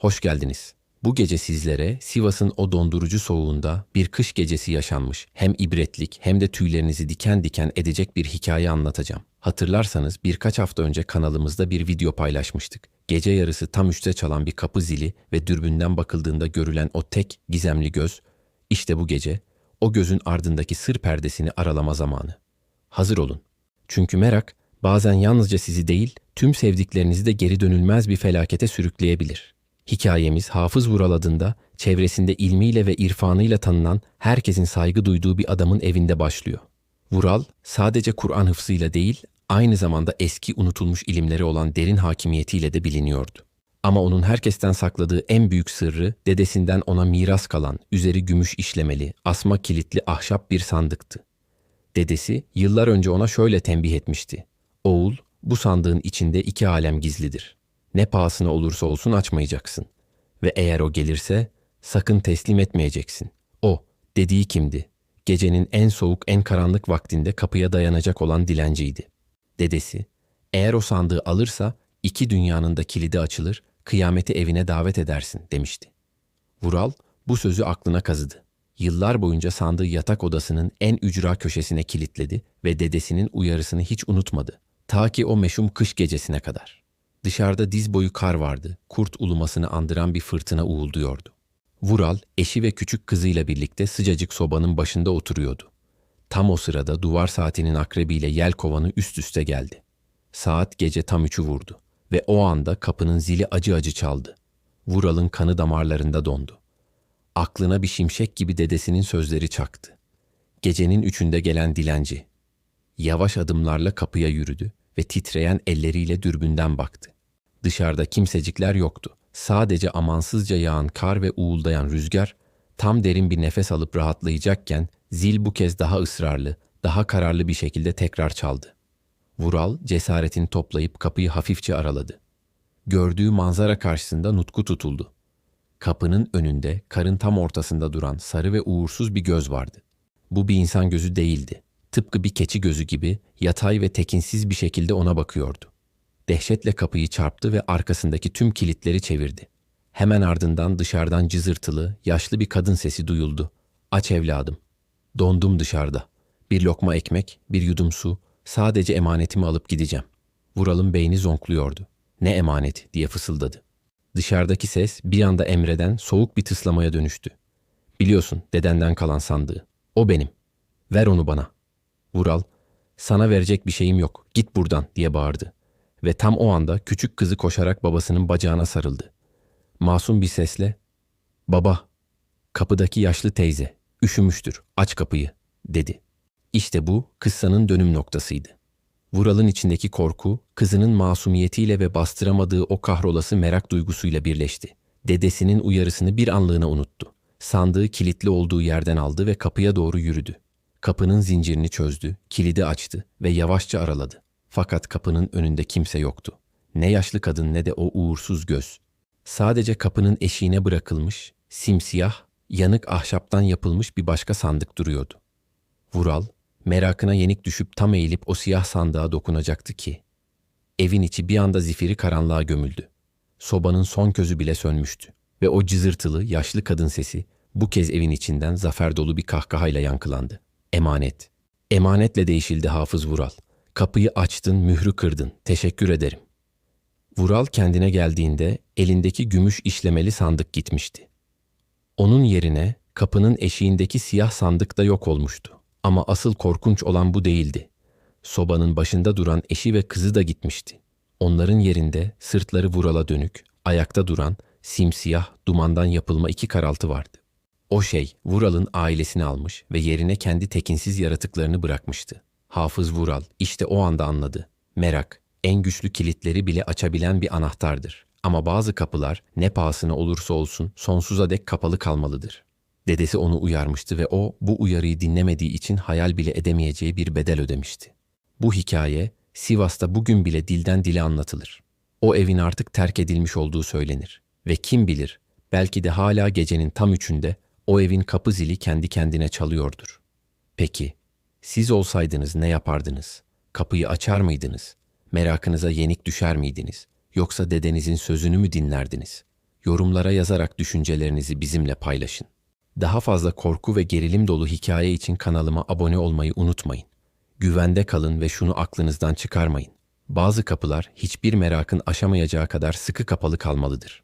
hoş geldiniz. Bu gece sizlere Sivas'ın o dondurucu soğuğunda bir kış gecesi yaşanmış hem ibretlik hem de tüylerinizi diken diken edecek bir hikaye anlatacağım. Hatırlarsanız birkaç hafta önce kanalımızda bir video paylaşmıştık. Gece yarısı tam üçte çalan bir kapı zili ve dürbünden bakıldığında görülen o tek gizemli göz, işte bu gece o gözün ardındaki sır perdesini aralama zamanı. Hazır olun. Çünkü merak bazen yalnızca sizi değil, tüm sevdiklerinizi de geri dönülmez bir felakete sürükleyebilir. Hikayemiz Hafız Vural adında çevresinde ilmiyle ve irfanıyla tanınan herkesin saygı duyduğu bir adamın evinde başlıyor. Vural sadece Kur'an hıfzıyla değil, aynı zamanda eski unutulmuş ilimleri olan derin hakimiyetiyle de biliniyordu. Ama onun herkesten sakladığı en büyük sırrı dedesinden ona miras kalan, üzeri gümüş işlemeli, asma kilitli ahşap bir sandıktı. Dedesi yıllar önce ona şöyle tembih etmişti. Oğul, bu sandığın içinde iki alem gizlidir. Ne pahasına olursa olsun açmayacaksın. Ve eğer o gelirse sakın teslim etmeyeceksin. O, dediği kimdi? Gecenin en soğuk, en karanlık vaktinde kapıya dayanacak olan dilenciydi. Dedesi, eğer o sandığı alırsa iki dünyanın da kilidi açılır, kıyameti evine davet edersin demişti. Vural bu sözü aklına kazıdı. Yıllar boyunca sandığı yatak odasının en ücra köşesine kilitledi ve dedesinin uyarısını hiç unutmadı. Ta ki o meşhum kış gecesine kadar. Dışarıda diz boyu kar vardı, kurt ulumasını andıran bir fırtına uğulduyordu. Vural, eşi ve küçük kızıyla birlikte sıcacık sobanın başında oturuyordu. Tam o sırada duvar saatinin akrebiyle yel kovanı üst üste geldi. Saat gece tam üçü vurdu ve o anda kapının zili acı acı çaldı. Vural'ın kanı damarlarında dondu. Aklına bir şimşek gibi dedesinin sözleri çaktı. Gecenin üçünde gelen dilenci. Yavaş adımlarla kapıya yürüdü ve titreyen elleriyle dürbünden baktı. Dışarıda kimsecikler yoktu. Sadece amansızca yağan kar ve uğuldayan rüzgar tam derin bir nefes alıp rahatlayacakken zil bu kez daha ısrarlı, daha kararlı bir şekilde tekrar çaldı. Vural cesaretini toplayıp kapıyı hafifçe araladı. Gördüğü manzara karşısında nutku tutuldu. Kapının önünde, karın tam ortasında duran sarı ve uğursuz bir göz vardı. Bu bir insan gözü değildi. Tıpkı bir keçi gözü gibi yatay ve tekinsiz bir şekilde ona bakıyordu. Dehşetle kapıyı çarptı ve arkasındaki tüm kilitleri çevirdi. Hemen ardından dışarıdan cızırtılı, yaşlı bir kadın sesi duyuldu. Aç evladım. Dondum dışarıda. Bir lokma ekmek, bir yudum su, sadece emanetimi alıp gideceğim. Vural'ın beyni zonkluyordu. Ne emaneti diye fısıldadı. Dışarıdaki ses bir anda Emre'den soğuk bir tıslamaya dönüştü. Biliyorsun dedenden kalan sandığı. O benim. Ver onu bana. Vural, sana verecek bir şeyim yok. Git buradan diye bağırdı. Ve tam o anda küçük kızı koşarak babasının bacağına sarıldı. Masum bir sesle, Baba, kapıdaki yaşlı teyze, üşümüştür, aç kapıyı, dedi. İşte bu kıssanın dönüm noktasıydı. Vural'ın içindeki korku, kızının masumiyetiyle ve bastıramadığı o kahrolası merak duygusuyla birleşti. Dedesinin uyarısını bir anlığına unuttu. Sandığı kilitli olduğu yerden aldı ve kapıya doğru yürüdü. Kapının zincirini çözdü, kilidi açtı ve yavaşça araladı. Fakat kapının önünde kimse yoktu. Ne yaşlı kadın ne de o uğursuz göz. Sadece kapının eşiğine bırakılmış, simsiyah, yanık ahşaptan yapılmış bir başka sandık duruyordu. Vural, merakına yenik düşüp tam eğilip o siyah sandığa dokunacaktı ki, evin içi bir anda zifiri karanlığa gömüldü. Sobanın son közü bile sönmüştü ve o cızırtılı, yaşlı kadın sesi bu kez evin içinden zafer dolu bir kahkahayla yankılandı. Emanet. Emanetle değişildi Hafız Vural. Kapıyı açtın, mührü kırdın. Teşekkür ederim. Vural kendine geldiğinde elindeki gümüş işlemeli sandık gitmişti. Onun yerine kapının eşiğindeki siyah sandık da yok olmuştu. Ama asıl korkunç olan bu değildi. Sobanın başında duran eşi ve kızı da gitmişti. Onların yerinde sırtları Vural'a dönük, ayakta duran, simsiyah, dumandan yapılma iki karaltı vardı. O şey Vural'ın ailesini almış ve yerine kendi tekinsiz yaratıklarını bırakmıştı. Hafız Vural işte o anda anladı. Merak, en güçlü kilitleri bile açabilen bir anahtardır. Ama bazı kapılar ne pahasına olursa olsun sonsuza dek kapalı kalmalıdır. Dedesi onu uyarmıştı ve o bu uyarıyı dinlemediği için hayal bile edemeyeceği bir bedel ödemişti. Bu hikaye Sivas'ta bugün bile dilden dile anlatılır. O evin artık terk edilmiş olduğu söylenir. Ve kim bilir belki de hala gecenin tam üçünde o evin kapı zili kendi kendine çalıyordur. Peki, siz olsaydınız ne yapardınız? Kapıyı açar mıydınız? Merakınıza yenik düşer miydiniz? Yoksa dedenizin sözünü mü dinlerdiniz? Yorumlara yazarak düşüncelerinizi bizimle paylaşın. Daha fazla korku ve gerilim dolu hikaye için kanalıma abone olmayı unutmayın. Güvende kalın ve şunu aklınızdan çıkarmayın. Bazı kapılar hiçbir merakın aşamayacağı kadar sıkı kapalı kalmalıdır.